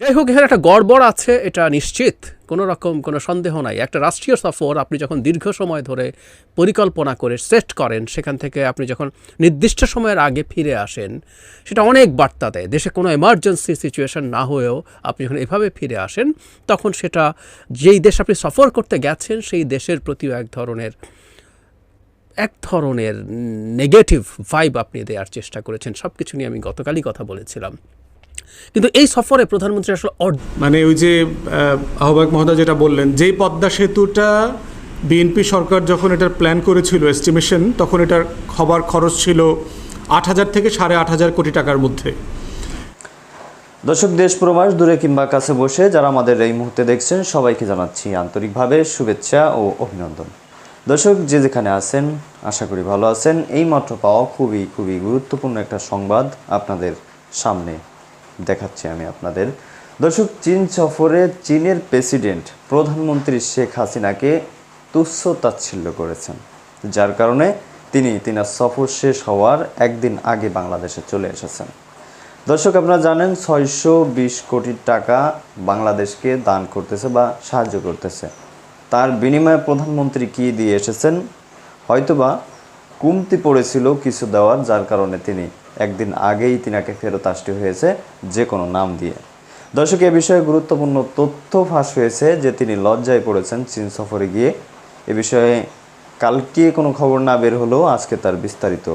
যাই হোক, এখানে একটা গড়বড় আছে, এটা নিশ্চিত। কোনো রকম কোনো সন্দেহ নাই। একটা রাষ্ট্রীয় সফর আপনি যখন দীর্ঘ সময় ধরে পরিকল্পনা করে সেট করেন, সেখান থেকে আপনি যখন নির্দিষ্ট সময়ের আগে ফিরে আসেন, সেটা অনেক বার্তা দেয়। দেশে কোনো এমার্জেন্সি সিচুয়েশন না হয়েও আপনি যখন এভাবে ফিরে আসেন, তখন সেটা যেই দেশ আপনি সফর করতে গেছেন, সেই দেশের প্রতিও এক ধরনের এক ধরনের নেগেটিভ ভাইব আপনি দেওয়ার চেষ্টা করেছেন। সব কিছু নিয়ে আমি গতকালই কথা বলেছিলাম। কিন্তু এই সফরে প্রধানমন্ত্রী আসলে মানে ওই যে আহ্বায়ক মহোদয় যেটা বললেন যেই পদ্মা সেতুটা বিএনপি সরকার যখন এটার প্ল্যান করেছিল এস্টিমেশন তখন এটার হবার খরচ ছিল আট হাজার থেকে সাড়ে আট হাজার কোটি টাকার মধ্যে। দর্শক দেশ প্রবাস দূরে কিংবা কাছে বসে যারা আমাদের এই মুহূর্তে দেখছেন সবাইকে জানাচ্ছি আন্তরিকভাবে শুভেচ্ছা ও অভিনন্দন। দর্শক যে যেখানে আছেন আশা করি ভালো আছেন। এই মাত্র পাওয়া খুবই খুবই গুরুত্বপূর্ণ একটা সংবাদ আপনাদের সামনে দেখাচ্ছি আমি আপনাদের। দর্শক, চীন সফরে চীনের প্রেসিডেন্ট প্রধানমন্ত্রী শেখ হাসিনাকে তুচ্ছ তাচ্ছিল্য করেছেন, যার কারণে তিনি তিনার সফর শেষ হওয়ার একদিন আগে বাংলাদেশে চলে এসেছেন। দর্শক, আপনারা জানেন ছয়শো বিশ কোটি টাকা বাংলাদেশকে দান করতেছে বা সাহায্য করতেছে। তার বিনিময়ে প্রধানমন্ত্রী কি দিয়ে এসেছেন? হয়তোবা কমতি পড়েছিল কিছু দেওয়ার, যার কারণে তিনি একদিন আগেই তিনাকে ফেরত আসতে হয়েছে যে কোনো নাম দিয়ে। দর্শক, এ বিষয়ে গুরুত্বপূর্ণ তথ্য ফাঁস হয়েছে যে তিনি লজ্জায় পড়েছেন চীন সফরে গিয়ে। এ বিষয়ে কালকে কোনো খবর না বের হলেও আজকে তার বিস্তারিত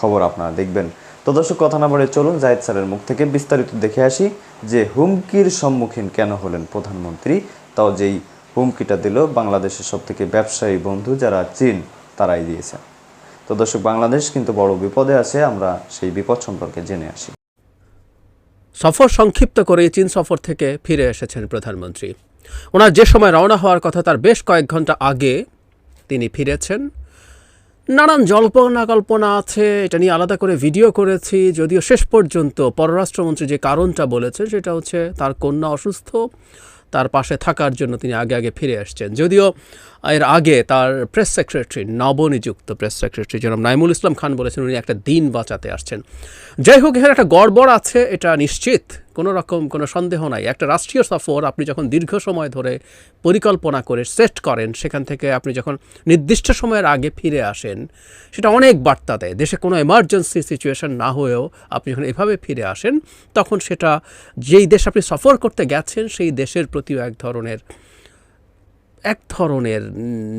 খবর আপনারা দেখবেন। তো দর্শক, কথা না বলে চলুন জাহিদ স্যারের মুখ থেকে বিস্তারিত দেখে আসি যে হুমকির সম্মুখীন কেন হলেন প্রধানমন্ত্রী। তাও যেই হুমকিটা দিল বাংলাদেশের সব থেকে ব্যবসায়ী বন্ধু যারা চীন, তারাই দিয়েছে তো দর্শক, বাংলাদেশ কিন্তু বড় বিপদে আছে, আমরা সেই বিপদ সম্পর্কে জেনে আসি। সফর সংক্ষিপ্ত করে চীন সফর থেকে ফিরে এসেছেন প্রধানমন্ত্রী। ওনার যে সময় রওনা হওয়ার কথা, তার বেশ কয়েক ঘণ্টা আগে তিনি ফিরেছেন। নানান জল্পনা কল্পনা আছে, এটা নিয়ে আলাদা করে ভিডিও করেছি, যদিও শেষ পর্যন্ত পররাষ্ট্রমন্ত্রী যে কারণটা বলেছেন, সেটা হচ্ছে তার কন্যা অসুস্থ, তার পাশে থাকার জন্য তিনি আগে আগে ফিরে আসছেন। যদিও এর আগে তার প্রেস সেক্রেটারি নবনিযুক্ত প্রেস সেক্রেটারি জনাব নাইমুল ইসলাম খান বলেছেন, উনি একটা দিন বাঁচাতে আসছেন। যাই হোক, এখানে একটা গড়বড় আছে, এটা নিশ্চিত, কোনো রকম কোনো সন্দেহ নাই। একটা রাষ্ট্রীয় সফর, আপনি যখন দীর্ঘ সময় ধরে পরিকল্পনা করে সেট করেন, সেখান থেকে আপনি যখন নির্দিষ্ট সময়ের আগে ফিরে আসেন, সেটা অনেক বার্তা দেয়। দেশে কোনো এমার্জেন্সি সিচুয়েশন না হয়েও আপনি যখন এভাবে ফিরে আসেন, তখন সেটা যেই দেশ আপনি সফর করতে গেছেন, সেই দেশের প্রতিও এক ধরনের এক ধরনের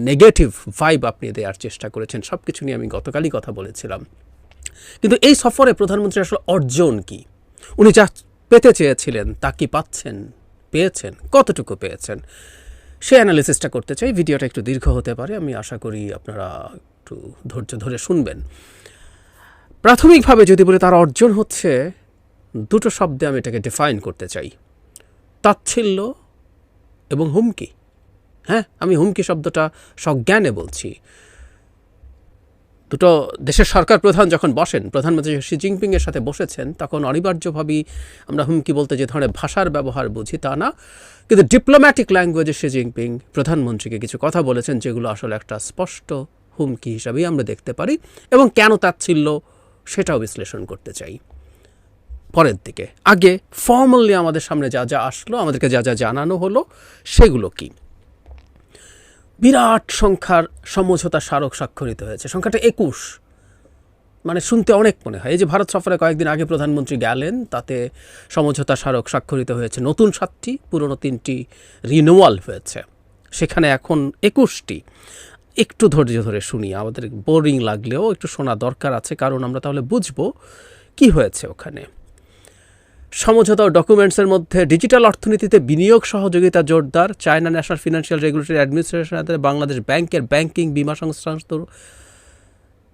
নেগেটিভ ভাইব আপনি দেওয়ার চেষ্টা করেছেন। সব কিছু নিয়ে আমি গতকালই কথা বলেছিলাম। কিন্তু এই সফরে প্রধানমন্ত্রী আসলে অর্জন কি? উনি যা পেতে চেয়েছিলেন, তা কি পাচ্ছেন? পেয়েছেন, কতটুকু পেয়েছেন? সে অ্যানালিসিসটা করতে চাই। ভিডিওটা একটু দীর্ঘ হতে পারে। আমি আশা করি আপনারা একটু ধৈর্য ধরে শুনবেন। প্রাথমিকভাবে যদি বলি তার অর্জন হচ্ছে, দুটো শব্দে আমি এটাকে ডিফাইন করতে চাই। তাচ্ছিল্য এবং হুমকি। হ্যাঁ আমি হুমকি শব্দটা সজ্ঞানে বলছি। দুটো দেশের সরকার প্রধান যখন বসেন প্রধানমন্ত্রী শি জিনপিংয়ের সাথে বসেছেন, তখন অনিবার্যভাবেই আমরা হুমকি বলতে যে ধরনের ভাষার ব্যবহার বুঝি তা না। কিন্তু ডিপ্লোম্যাটিক ল্যাঙ্গুয়েজে শি জিনপিং প্রধানমন্ত্রীকে কিছু কথা বলেছেন, যেগুলো আসলে একটা স্পষ্ট হুমকি হিসাবেই আমরা দেখতে পারি এবং কেন তাচ্ছিল্য সেটাও বিশ্লেষণ করতে চাই। পরের দিকে, আগে ফর্মালি আমাদের সামনে যা যা আসলো, আমাদেরকে যা যা জানানো হলো, সেগুলো কি? বিরাট সংখ্যার সমঝোতা স্মারক স্বাক্ষরিত হয়েছে। সংখ্যাটা একুশ। মানে শুনতে অনেক মনে হয়। এই যে ভারত সফরে কয়েকদিন আগে প্রধানমন্ত্রী গেলেন, তাতে সমঝোতা স্মারক স্বাক্ষরিত হয়েছে। নতুন সাতটি, পুরনো তিনটি রিনোয়াল হয়েছে। সেখানে এখন একুশটি। একটু ধৈর্য ধরে শুনি, আমাদের বোরিং লাগলেও একটু শোনা দরকার আছে, কারণ আমরা তাহলে বুঝব কি হয়েছে ওখানে। সমঝোতা ও ডকুমেন্টসের মধ্যে ডিজিটাল অর্থনীতিতে বিনিয়োগ সহযোগিতা জোরদার। China National Financial Regulatory Administration Bangladesh ব্যাংকের ব্যাংকিং বিমা সংস্থা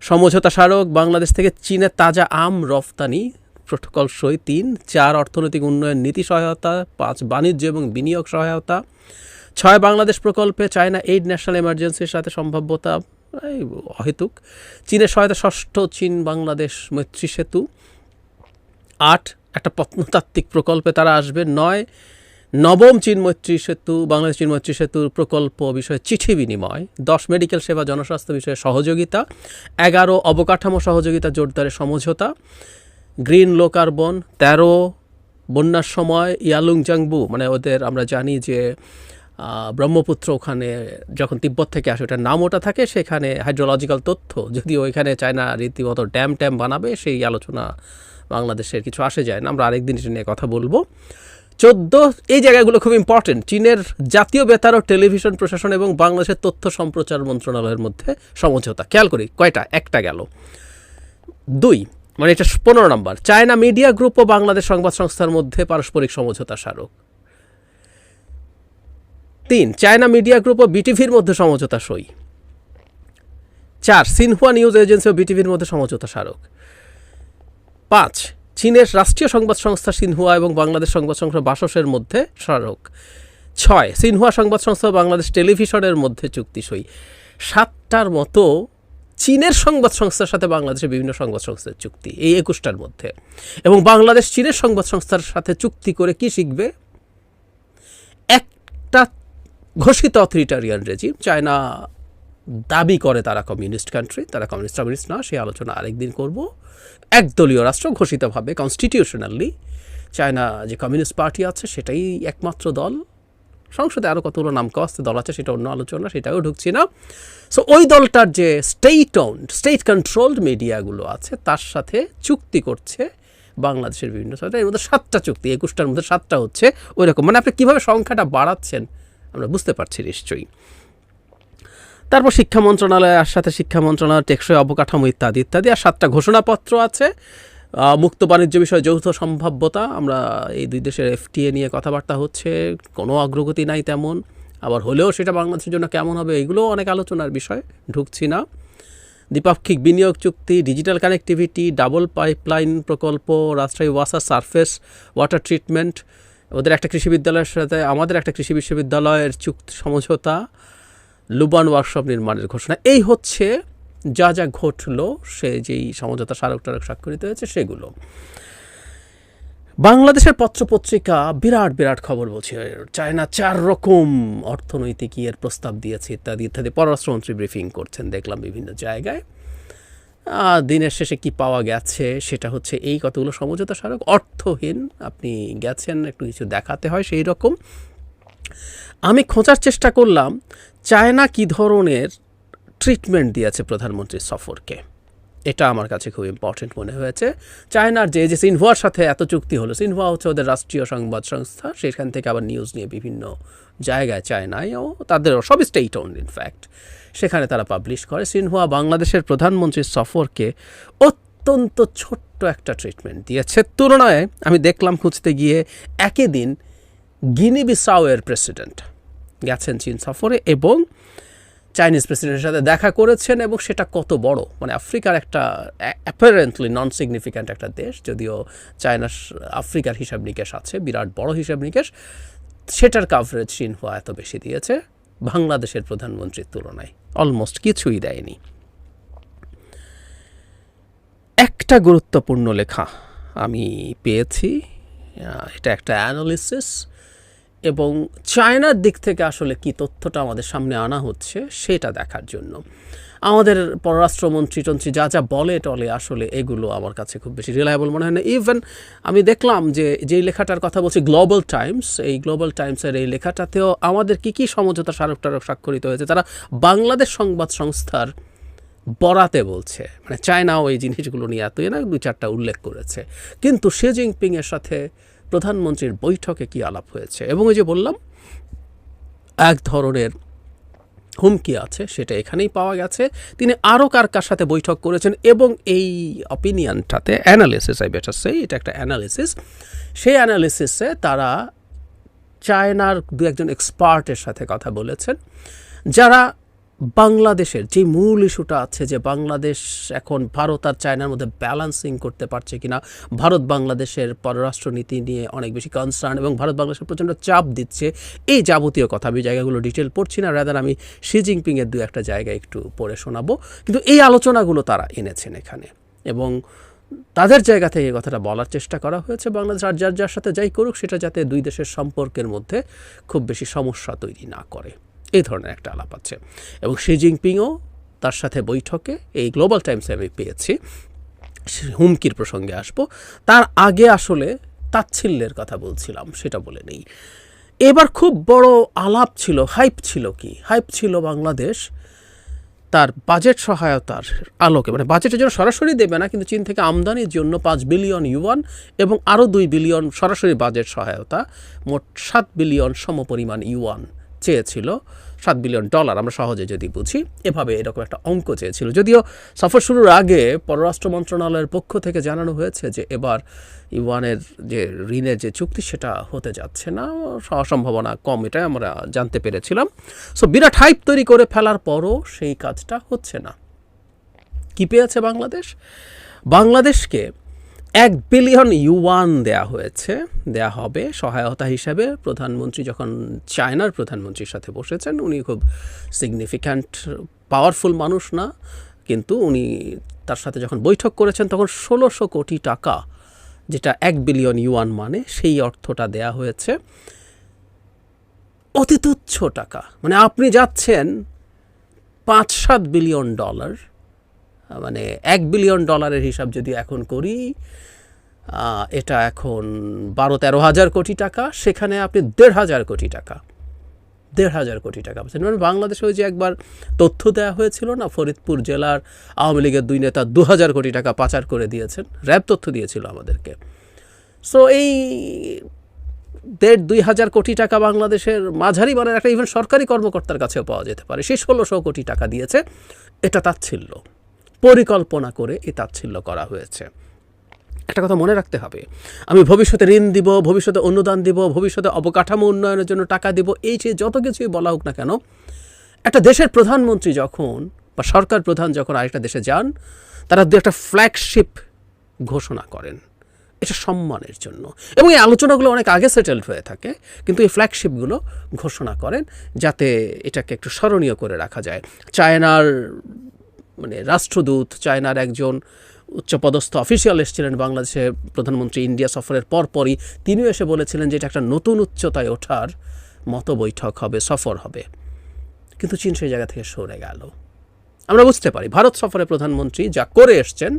সমঝোতা স্মারক। বাংলাদেশ থেকে চীনের তাজা আম রফতানি প্রোটোকল সই তিন চার অর্থনৈতিক উন্নয়ন নীতি সহায়তা, পাঁচ বাণিজ্য এবং বিনিয়োগ সহায়তা। ছয় বাংলাদেশ প্রকল্পে চায়না এইড ন্যাশনাল এমার্জেন্সির সাথে সম্ভাব্যতা অহেতুক। চীনের সহায়তা ষষ্ঠ চীন বাংলাদেশ মৈত্রী সেতু। আট একটা প্রত্নতাত্ত্বিক প্রকল্পে তারা আসবে। নয়, নবম চীন মৈত্রী সেতু, বাংলাদেশ চীন মৈত্রী সেতুর প্রকল্প বিষয়ে চিঠি বিনিময়, দশ মেডিকেল সেবা জনস্বাস্থ্য বিষয়ে সহযোগিতা, এগারো অবকাঠামো সহযোগিতা জোরদারের সমঝোতা, গ্রিন লো কার্বন তেরো বন্যার সময় ইয়ালুং জাংবু মানে ওদের আমরা জানি যে ব্রহ্মপুত্র ওখানে যখন তিব্বত থেকে আসে, ওটার নাম ওটা থাকে, সেখানে হাইড্রোলজিক্যাল তথ্য, যদিও ওইখানে চায়না রীতিমতো ড্যাম ট্যাম বানাবে, সেই আলোচনা বাংলাদেশের কিছু আসে যায় না। আমরা আরেকদিন এটা নিয়ে কথা বলব। চোদ্দ, এই জায়গাগুলো খুব ইম্পর্টেন্ট চীনের জাতীয় বেতার ও টেলিভিশন প্রশাসন এবং বাংলাদেশের তথ্য সম্প্রচার মন্ত্রণালয়ের মধ্যে সমঝোতা। খেয়াল করি, কয়টা? একটা গেল। দুই মানে এটা পনেরো নম্বর। চায়না মিডিয়া গ্রুপ ও বাংলাদেশ সংবাদ সংস্থার মধ্যে পারস্পরিক সমঝোতা স্মারক। তিন, চায়না মিডিয়া গ্রুপ ও বিটিভির মধ্যে সমঝোতা সই। চার, সিনহুয়া নিউজ এজেন্সি ও বিটিভির মধ্যে সমঝোতা স্মারক। পাঁচ, চীনের রাষ্ট্রীয় সংবাদ সংস্থা সিনহুয়া এবং বাংলাদেশ সংবাদ সংস্থা বাসসের মধ্যে স্মারক। ছয়, সিনহুয়া সংবাদ সংস্থা বাংলাদেশ টেলিভিশনের মধ্যে চুক্তি সই। সাতটার মতো চীনের সংবাদ সংস্থার সাথে বাংলাদেশের বিভিন্ন সংবাদ সংস্থার চুক্তি, এই একুশটার মধ্যে। এবং বাংলাদেশ চীনের সংবাদ সংস্থার সাথে চুক্তি করে কি শিখবে? একটা ঘোষিত অথরিটারিয়ান রেজিম চায়না দাবি করে তারা কমিউনিস্ট কান্ট্রি তারা কমিউনিস্ট কমিউনিস্ট না, সেই আলোচনা আরেকদিন করব। একদলীয় রাষ্ট্র ঘোষিতভাবে কনস্টিটিউশনালি চায়না যে কমিউনিস্ট পার্টি আছে, সেটাই একমাত্র দল। সংসদে আরও কতগুলো নাম কস্তে দল আছে, সেটা অন্য আলোচনা, সেটাও ঢুকছি না। সো ওই দলটার যে স্টেট ওন্ড স্টেট কন্ট্রোলড মিডিয়াগুলো আছে, তার সাথে চুক্তি করছে বাংলাদেশের বিভিন্ন এর মধ্যে সাতটা চুক্তি, একুশটার মধ্যে সাতটা হচ্ছে ওই রকম মানে আপনি কীভাবে সংখ্যাটা বাড়াচ্ছেন, আমরা বুঝতে পারছি নিশ্চয়ই। তারপর শিক্ষা মন্ত্রণালয়ের সাথে শিক্ষা মন্ত্রণালয় টেকসই অবকাঠামো ইত্যাদি ইত্যাদি, আর সাতটা ঘোষণাপত্র আছে। মুক্ত বাণিজ্য বিষয়ে যৌথ সম্ভাব্যতা, আমরা এই দুই দেশের এফটিএ নিয়ে কথাবার্তা হচ্ছে, কোনো অগ্রগতি নাই তেমন। আবার হলেও সেটা বাংলাদেশের জন্য কেমন হবে, এগুলোও অনেক আলোচনার বিষয়, ঢুকছি না। দ্বিপাক্ষিক বিনিয়োগ চুক্তি, ডিজিটাল কানেক্টিভিটি, ডাবল পাইপলাইন প্রকল্প, রাজশাহী ওয়াসার সারফেস ওয়াটার ট্রিটমেন্ট, ওদের একটা কৃষি বিদ্যালয়ের সাথে আমাদের একটা কৃষি বিশ্ববিদ্যালয়ের চুক্তি সমঝোতা লুবান ওয়ার্কশপ নির্মাণের ঘোষণা। এই হচ্ছে যা যা ঘটলো, সে যেই সমঝোতা স্মারক টারক স্বাক্ষরিত হয়েছে, সেগুলো। বাংলাদেশের পত্রপত্রিকা বিরাট বিরাট খবর বলছে, চায়না চার রকম অর্থনৈতিক ইয়ের প্রস্তাব দিয়েছে, ইত্যাদি ইত্যাদি। পররাষ্ট্রমন্ত্রী ব্রিফিং করছেন, দেখলাম বিভিন্ন জায়গায়। দিনের শেষে কি পাওয়া গেছে, সেটা হচ্ছে এই কতগুলো সমঝোতা স্মারক। অর্থহীন, আপনি গেছেন, একটু কিছু দেখাতে হয়, সেই রকম। আমি খোঁজার চেষ্টা করলাম চায়না কি ধরনের ট্রিটমেন্ট দিয়েছে প্রধানমন্ত্রীর সফরকে? এটা আমার কাছে খুব ইম্পর্টেন্ট মনে হয়েছে। চায়নার যে যে সিনহুয়ার সাথে এত চুক্তি হলো, সিনহুয়া হচ্ছে ওদের রাষ্ট্রীয় সংবাদ সংস্থা, সেখান থেকে আবার নিউজ নিয়ে বিভিন্ন জায়গায় চায়নায়, ও তাদের সব স্টেট ওন ইনফ্যাক্ট সেখানে তারা পাবলিশ করে। সিনহুয়া বাংলাদেশের প্রধানমন্ত্রীর সফরকে অত্যন্ত ছোট্ট একটা ট্রিটমেন্ট দিয়েছে। তুলনায় আমি দেখলাম খুঁজতে গিয়ে একই দিন গিনি বিসাওয়ের প্রেসিডেন্ট গেছেন চীন সফরে এবং চাইনিজ প্রেসিডেন্টের সাথে দেখা করেছেন এবং সেটা কত বড়? মানে আফ্রিকার একটা অ্যাপারেন্টলি নন সিগনিফিক্যান্ট একটা দেশ, যদিও চায়নার আফ্রিকার হিসাব নিকেশ আছে, বিরাট বড় হিসাব নিকেশ, সেটার কাভারেজ সিনহুয়া এত বেশি দিয়েছে, বাংলাদেশের প্রধানমন্ত্রীর তুলনায় অলমোস্ট কিছুই দেয়নি। একটা গুরুত্বপূর্ণ লেখা আমি পেয়েছি এটা একটা অ্যানালিসিস এবং চায়নার দিক থেকে আসলে কি তথ্যটা আমাদের সামনে আনা হচ্ছে, সেটা দেখার জন্য। আমাদের পররাষ্ট্রমন্ত্রী টন্ত্রী যা যা বলে টলে আসলে এগুলো আমার কাছে খুব বেশি রিলায়েবল মনে হয় না। ইভেন আমি দেখলাম যে, যেই লেখাটার কথা বলছি গ্লোবাল টাইমস এই গ্লোবাল টাইমসের এই লেখাটাতেও আমাদের কি কি সমঝোতা স্মারক টারক স্বাক্ষরিত হয়েছে, তারা বাংলাদেশ সংবাদ সংস্থার বরাতে বলছে। মানে চায়নাও এই জিনিসগুলো নিয়ে এতই না দু চারটা উল্লেখ করেছে। কিন্তু শি জিনপিংয়ের সাথে প্রধানমন্ত্রীর বৈঠকে কি আলাপ হয়েছে? এবং ওই যে বললাম, এক ধরনের হুমকি আছে, সেটা এখানেই পাওয়া গেছে। তিনি আরও কার কার সাথে বৈঠক করেছেন এবং এই অপিনিয়নটাতে অ্যানালিসিস আই বেটার সেই এটা একটা অ্যানালিসিস সেই অ্যানালিসিসে তারা চায়নার দু একজন এক্সপার্টের সাথে কথা বলেছেন, যারা বাংলাদেশের যে মূল ইস্যুটা আছে যে বাংলাদেশ এখন ভারত আর চায়নার মধ্যে ব্যালান্সিং করতে পারছে কিনা, ভারত বাংলাদেশের পররাষ্ট্রনীতি নিয়ে অনেক বেশি কনসার্ন এবং ভারত বাংলাদেশের প্রচণ্ড চাপ দিচ্ছে। এই যাবতীয় কথা আমি জায়গাগুলো ডিটেল পড়ছি না রাদার আমি শি জিনপিংয়ের দু একটা জায়গা একটু পড়ে শোনাবো। কিন্তু এই আলোচনাগুলো তারা এনেছেন এখানে এবং তাদের জায়গা থেকে কথাটা বলার চেষ্টা করা হয়েছে। বাংলাদেশ আর যার যার সাথে যাই করুক, সেটা যাতে দুই দেশের সম্পর্কের মধ্যে খুব বেশি সমস্যা তৈরি না করে। এই ধরনের একটা আলাপ আছে। এবং শি জিনপিংও তার সাথে বৈঠকে এই গ্লোবাল টাইমসে আমি পেয়েছি। হুমকির প্রসঙ্গে আসব। তার আগে আসলে তাচ্ছিল্যের কথা বলছিলাম, সেটা বলে নেই। এবার খুব বড় আলাপ ছিল, হাইপ ছিল কি? হাইপ ছিল বাংলাদেশ তার বাজেট সহায়তার আলোকে। মানে বাজেটের জন্য সরাসরি দেবে না, কিন্তু চীন থেকে আমদানির জন্য পাঁচ বিলিয়ন ইউয়ান এবং আরও দুই বিলিয়ন সরাসরি বাজেট সহায়তা, মোট সাত বিলিয়ন সমপরিমাণ ইউয়ান। চেয়েছিল সাত বিলিয়ন ডলার, আমরা সহজে যদি বুঝি, এভাবে এরকম একটা অঙ্ক চেয়েছিল। যদিও সফর শুরুর আগে পররাষ্ট্র মন্ত্রণালয়ের পক্ষ থেকে জানানো হয়েছে যে এবার ইউয়ানের যে ঋণের যে চুক্তি, সেটা হতে যাচ্ছে না, সম্ভাবনা কম, এটাই আমরা জানতে পেরেছিলাম। সো বিরাট হাইপ তৈরি করে ফেলার পরও সেই কাজটা হচ্ছে না। কি পেয়েছে বাংলাদেশ? বাংলাদেশকে এক বিলিয়ন ইউয়ান দেয়া হয়েছে। দেয়া হবে সহায়তা হিসাবে। প্রধানমন্ত্রী যখন চায়নার প্রধানমন্ত্রীর সাথে বসেছেন, উনি খুব সিগনিফিক্যান্ট পাওয়ারফুল মানুষ না। কিন্তু উনি তার সাথে যখন বৈঠক করেছেন, তখন ষোলোশো কোটি টাকা, যেটা এক বিলিয়ন ইউয়ান মানে সেই অর্থটা দেয়া হয়েছে। অতি তুচ্ছ টাকা। মানে আপনি যাচ্ছেন পাঁচ সাত বিলিয়ন ডলার মানে এক বিলিয়ন ডলারের হিসাব যদি এখন করি এটা এখন বারো তেরো হাজার কোটি টাকা, সেখানে আপনি দেড় হাজার কোটি টাকা, দেড় হাজার কোটি টাকা পাচ্ছেন। মানে বাংলাদেশে ওই যে একবার তথ্য দেওয়া হয়েছিল না, ফরিদপুর জেলার আওয়ামী লীগের দুই নেতা দু হাজার কোটি টাকা পাচার করে দিয়েছেন, র্যাব তথ্য দিয়েছিল আমাদেরকে। সো এই দেড় দুই হাজার কোটি টাকা বাংলাদেশের মাঝারি মানের একটা ইভেন সরকারি কর্মকর্তার কাছেও পাওয়া যেতে পারে। সেই ষোলোশো কোটি টাকা দিয়েছে, এটা তাচ্ছিল্য। পরিকল্পনা করে এই তাচ্ছিল্য করা হয়েছে। একটা কথা মনে রাখতে হবে, আমি ভবিষ্যতে ঋণ দিব, ভবিষ্যতে অনুদান দিব, ভবিষ্যতে অবকাঠামো উন্নয়নের জন্য টাকা দিব, এই যে যত কিছুই বলা হোক না কেন, একটা দেশের প্রধানমন্ত্রী যখন বা সরকার প্রধান যখন আরেকটা দেশে যান, তারা দু একটা ফ্ল্যাগশিপ ঘোষণা করেন। এটা সম্মানের জন্য। এবং এই আলোচনাগুলো অনেক আগে সেটেলড হয়ে থাকে, কিন্তু এই ফ্ল্যাগশিপগুলো ঘোষণা করেন যাতে এটাকে একটু স্মরণীয় করে রাখা যায়। চায়নার মানে রাষ্ট্রদূত, চায়নার একজন উচ্চপদস্থ অফিসিয়াল এসেছিলেন বাংলাদেশে প্রধানমন্ত্রী ইন্ডিয়া সফরের পরপরই। তিনিও এসে বলেছিলেন যে এটা একটা নতুন উচ্চতায় ওঠার মতো বৈঠক হবে, সফর হবে। কিন্তু চীন সেই জায়গা থেকে সরে গেল। আমরা বুঝতে পারি, ভারত সফরে প্রধানমন্ত্রী যা করে এসছেন,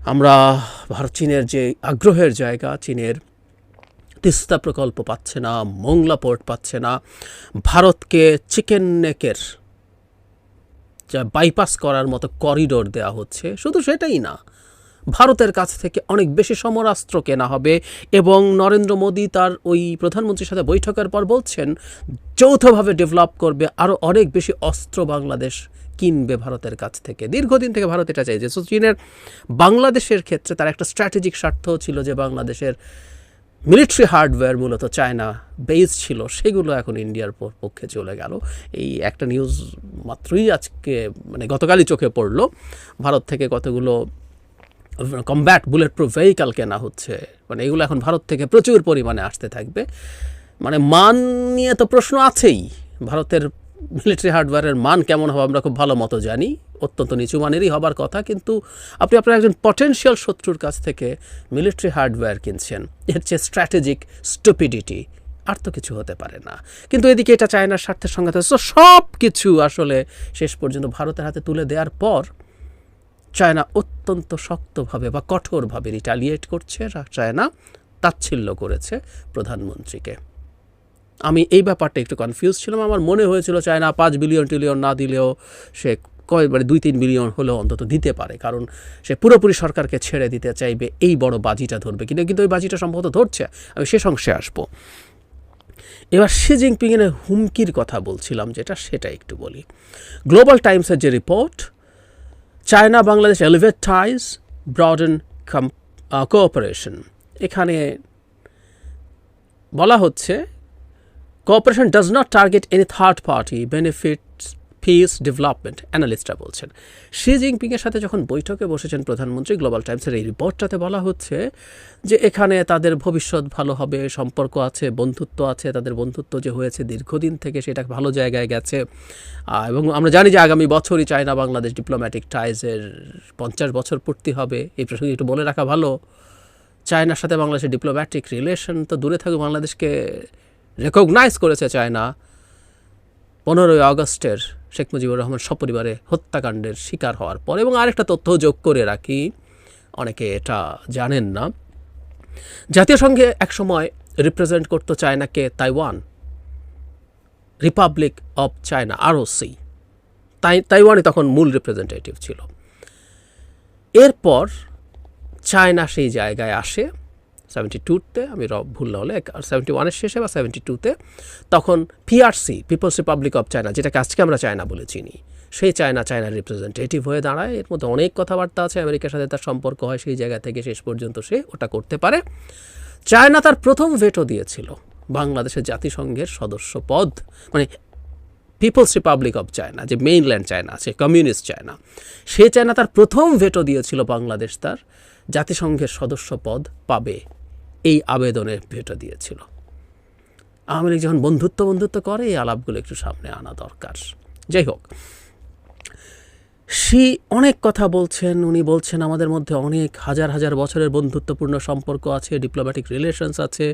আমরা ভারত চীনের যে আগ্রহের জায়গা, চীনের তিস্তা প্রকল্প পাচ্ছে না, মোংলা পোর্ট পাচ্ছে না, ভারতকে চিকেন নেকের বাইপাস করার মতো করিডোর দেওয়া হচ্ছে, শুধু সেটাই না, ভারতের কাছ থেকে অনেক বেশি সমরাস্ত্র কেনা হবে এবং নরেন্দ্র মোদী তার ওই প্রধানমন্ত্রীর সাথে বৈঠকের পর বলছেন, যৌথভাবে ডেভেলপ করবে আরও অনেক বেশি অস্ত্র বাংলাদেশ কিনবে ভারতের কাছ থেকে। দীর্ঘদিন থেকে ভারত এটা চাইছে। সো চীনের বাংলাদেশের ক্ষেত্রে তার একটা স্ট্র্যাটেজিক স্বার্থ ছিল যে বাংলাদেশের মিলিটারি হার্ডওয়্যার মূলত চায়না বেস ছিল, সেগুলো এখন ইন্ডিয়ার পক্ষে চলে গেল। এই একটা নিউজ মাত্রই আজকে মানে গতকালই চোখে পড়ল। ভারত থেকে কতগুলো কমব্যাট বুলেট প্রুফ ভেহিকাল কেনা হচ্ছে মানে এগুলো এখন ভারত থেকে প্রচুর পরিমাণে আসতে থাকবে। মানে মান নিয়ে তো প্রশ্ন আছেই। ভারতের মিলিটারি হার্ডওয়্যারের মান কেমন হবে আমরা খুব ভালো মতো জানি। অত্যন্ত নিচু মানেরই হবার কথা, কিন্তু আপনি আপনার একজন পটেনশিয়াল শত্রুর কাছ থেকে মিলিটারি হার্ডওয়্যার কিনছেন। এর চেয়ে স্ট্র্যাটেজিক স্টুপিডিটি আর তো কিছু হতে পারে না। কিন্তু এদিকে এটা চায়নার স্বার্থের সঙ্গে তো সব কিছু আসলে শেষ পর্যন্ত ভারতের হাতে তুলে দেওয়ার পর চায়না অত্যন্ত শক্তভাবে বা কঠোরভাবে রিটালিয়েট করছে। চায়না তাচ্ছিল্য করেছে প্রধানমন্ত্রীকে। আমি এই ব্যাপারটা একটু কনফিউজ ছিলাম। আমার মনে হয়েছিল চায়না পাঁচ বিলিয়ন টিলিয়ন না দিলেও সে কয় মানে দুই তিন বিলিয়ন হলেও অন্তত দিতে পারে, কারণ সে পুরোপুরি সরকারকে ছেড়ে দিতে চাইবে, এই বড় বাজিটা ধরবে কিন্তু কিন্তু ওই বাজিটা সম্ভবত ধরছে। আমি শেষ অংশে আসব। এবার শি জিনপিংয়ের হুমকির কথা বলছিলাম, যেটা সেটা একটু বলি। গ্লোবাল টাইমসের যে report China Bangladesh elevate ties broaden cooperation এখানে বলা হচ্ছে cooperation does not target any third party benefits peace development অ্যানালিস্টরা বলছেন, শি জিনপিংয়ের সাথে যখন বৈঠকে বসেছেন প্রধানমন্ত্রী গ্লোবাল টাইমসের এই রিপোর্টটাতে বলা হচ্ছে যে এখানে তাদের ভবিষ্যৎ ভালো হবে, সম্পর্ক আছে, বন্ধুত্ব আছে, তাদের বন্ধুত্ব যে হয়েছে দীর্ঘদিন থেকে সেটা ভালো জায়গায় গেছে। এবং আমরা জানি যে আগামী বছরই চায়না বাংলাদেশ ডিপ্লোম্যাটিক টাইজের পঞ্চাশ বছর পূর্তি হবে। এই প্রসঙ্গে একটু বলে রাখা ভালো, চায়নার সাথে বাংলাদেশের ডিপ্লোম্যাটিক রিলেশন তো দূরে থাকে বাংলাদেশকে রেকগনাইজ করেছে চায়না। পনেরোই আগস্টের শেখ মুজিবুর রহমান সপরিবারে হত্যাকাণ্ডের শিকার হওয়ার পর, এবং আরেকটা তথ্য যোগ করে রাখি, অনেকে এটা জানেন না। জাতীয় সংঘে একসময় রিপ্রেজেন্ট করতো চায়নাকে Taiwan Republic of China ROC তাই, তাইওয়ানই তখন মূল রিপ্রেজেন্টেটিভ ছিল। এরপর চায়না সেই জায়গায় আসে সেভেন্টি টুতে আমি ভুল না হলে সেভেন্টি ওয়ানের শেষে বা সেভেন্টি টুতে তখন PRC people's Republic of China যেটাকে আজকে আমরা চায়না বলে চিনি, সেই চায়না চায়নার রিপ্রেজেন্টেটিভ হয়ে দাঁড়ায়। এর মধ্যে অনেক কথাবার্তা আছে, আমেরিকার সাথে তার সম্পর্ক হয়, সেই জায়গা থেকে শেষ পর্যন্ত সে ওটা করতে পারে। চায়না তার প্রথম ভেটো দিয়েছিল, বাংলাদেশের জাতিসংঘের সদস্য পদ মানে পিপলস রিপাবলিক অফ চায়না যে মেইনল্যান্ড চায়না আছে কমিউনিস্ট চায়না সে চায়না তার প্রথম ভেটো দিয়েছিল, বাংলাদেশ তার জাতিসংঘের সদস্য পদ পাবে। এই আবেদনে ভেটো দিয়েছিল। আওয়ামী লীগ যখন বন্ধুত্ব বন্ধুত্ব করে, এই আলাপগুলো একটু সামনে আনা দরকার। যাই হোক, সি অনেক কথা বলছেন, উনি বলছেন আমাদের মধ্যে অনেক হাজার হাজার বছরের বন্ধুত্বপূর্ণ সম্পর্ক আছে ডিপ্লোম্যাটিক রিলেশনস আছে,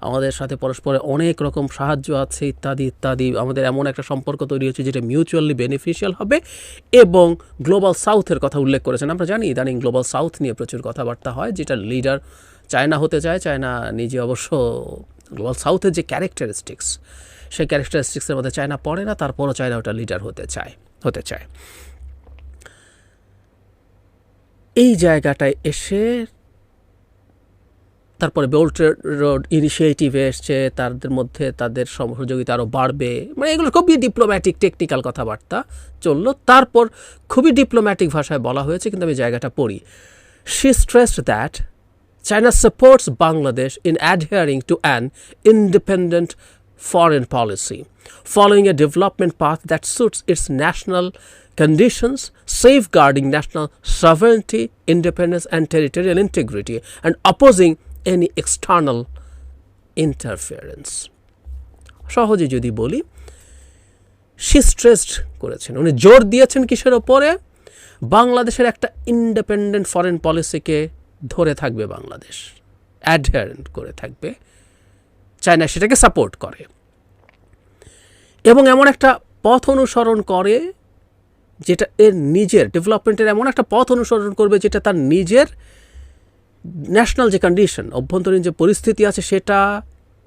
আমাদের সাথে পরস্পরে অনেক রকম সাহায্য আছে, ইত্যাদি ইত্যাদি। আমাদের এমন একটা সম্পর্ক তৈরি হচ্ছে যেটা মিউচুয়ালি বেনিফিশিয়াল হবে এবং গ্লোবাল সাউথের কথা উল্লেখ করেছেন। আমরা জানি ইদানিং গ্লোবাল সাউথ নিয়ে প্রচুর কথাবার্তা হয়, যেটা লিডার চায়না হতে চায়, চায়না নিজে অবশ্য গ্লোবাল সাউথের যে ক্যারেক্টারিস্টিক্স সেই ক্যারেক্টারিস্টিক্সের মধ্যে চায়না পড়ে না, তারপরও চায়না ওটা লিডার হতে চায় হতে চায়। এই জায়গাটায় এসে তারপরে বেল্ট রোড ইনিশিয়েটিভে এসছে, তাদের মধ্যে তাদের সহযোগিতা আরও বাড়বে মানে এগুলো খুবই ডিপ্লোম্যাটিক টেকনিক্যাল কথাবার্তা চলল। তারপর খুবই ডিপ্লোম্যাটিক ভাষায় বলা হয়েছে, কিন্তু আমি জায়গাটা পড়ি। She stressed that China supports Bangladesh in adhering to an independent foreign policy, following a development path that suits its national conditions, safeguarding national sovereignty, independence, and territorial integrity, and opposing any external interference. সহজে যদি বলি C stressed করেছেন উনি জোর দিয়েছেন কিসের ওপরে বাংলাদেশের একটা ইন্ডিপেন্ডেন্ট ফরেন পলিসিকে ধরে থাকবে বাংলাদেশ অ্যাডহারেন্ট করে থাকবে। চায়না সেটাকে সাপোর্ট করে। এবং এমন একটা পথ অনুসরণ করে যেটা এর নিজের ডেভেলপমেন্টের এমন একটা পথ অনুসরণ করবে যেটা তার নিজের ন্যাশনাল যে কন্ডিশন অভ্যন্তরীণ যে পরিস্থিতি আছে সেটা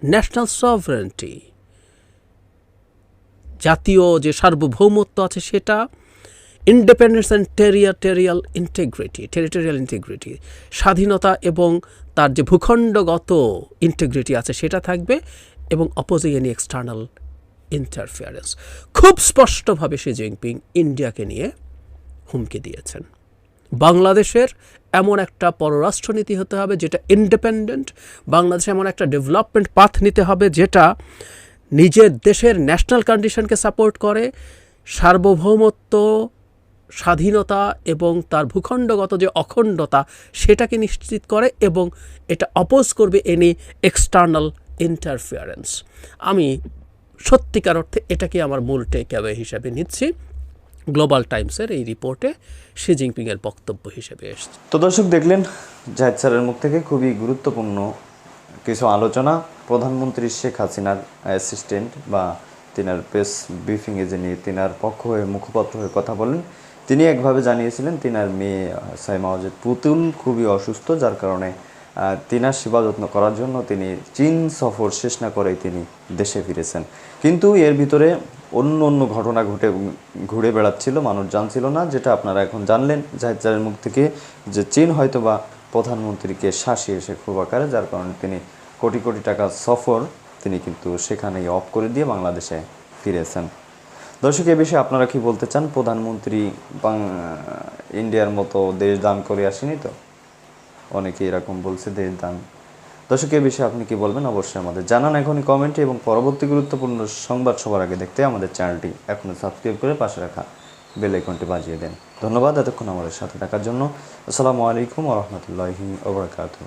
ন্যাশনাল সভরেন্টি জাতীয় যে সার্বভৌমত্ব আছে সেটা independence and territorial integrity territorial integrity স্বাধীনতা এবং তার যে ভূখণ্ডগত ইন্টিগ্রিটি আছে, সেটা থাকবে এবং অপোজিং এনি এক্সটার্নাল ইন্টারফিয়ারেন্স খুব স্পষ্টভাবে শি জিনপিং ইন্ডিয়াকে নিয়ে হুমকি দিয়েছেন। বাংলাদেশের এমন একটা পররাষ্ট্রনীতি হতে হবে যেটা ইন্ডিপেন্ডেন্ট বাংলাদেশে এমন একটা ডেভেলপমেন্ট পাথ নিতে হবে যেটা নিজের দেশের ন্যাশনাল কন্ডিশনকে সাপোর্ট করে, সার্বভৌমত্ব স্বাধীনতা এবং তার ভূখণ্ডগত যে অখণ্ডতা সেটাকে নিশ্চিত করে এবং এটা অপোজ করবে এনি এক্সটার্নাল ইন্টারফিয়ারেন্স আমি সত্যিকার অর্থে এটাকে আমার মূল টেক অ্যাওয়ে হিসাবে নিচ্ছি। গ্লোবাল টাইমসের এই রিপোর্টে শি জিনপিংয়ের বক্তব্য হিসেবে এসছে। তো দর্শক দেখলেন, জাহিদ স্যারের মুখ থেকে খুবই গুরুত্বপূর্ণ কিছু আলোচনা। প্রধানমন্ত্রী শেখ হাসিনার অ্যাসিস্ট্যান্ট বা তিনার প্রেস ব্রিফিংয়ে যিনি তিনার পক্ষ হয়ে, মুখপাত্র হয়ে কথা বলেন তিনি একভাবে জানিয়েছিলেন, তিনার মেয়ে সাইমা অজিত পুতুল খুবই অসুস্থ, যার কারণে তিনার সেবা যত্ন করার জন্য তিনি চীন সফর শেষ না করেই তিনি দেশে ফিরেছেন। কিন্তু এর ভিতরে অন্য অন্য ঘটনা ঘটে, ঘুরে বেড়াচ্ছিল, মানুষ জানছিল না, যেটা আপনারা এখন জানলেন, জাহিদ স্যারের মুখ থেকে, যে চীন হয়তো বা প্রধানমন্ত্রীকে শাসিয়ে এসে খুব আকারে, যার কারণে তিনি কোটি কোটি টাকা সফর তিনি কিন্তু সেখানেই অফ করে দিয়ে বাংলাদেশে ফিরেছেন। দর্শক, এ বিষয়ে আপনারা কি বলতে চান? প্রধানমন্ত্রী ইন্ডিয়ার মতো দেশ দান করে আসেনি তো? অনেকে এরকম বলছে, দেশ দান। দর্শক, এ বিষয়ে আপনি কি বলবেন? অবশ্যই আমাদের জানান এখনই কমেন্টে এবং পরবর্তী গুরুত্বপূর্ণ সংবাদ সবার আগে দেখতে আমাদের চ্যানেলটি এখনও সাবস্ক্রাইব করে পাশে রাখা বেল আইকনটি বাজিয়ে দেন। ধন্যবাদ এতক্ষণ আমাদের সাথে থাকার জন্য। আসসালামু আলাইকুম রহমতুল্লাহি ওবরাকাতুহ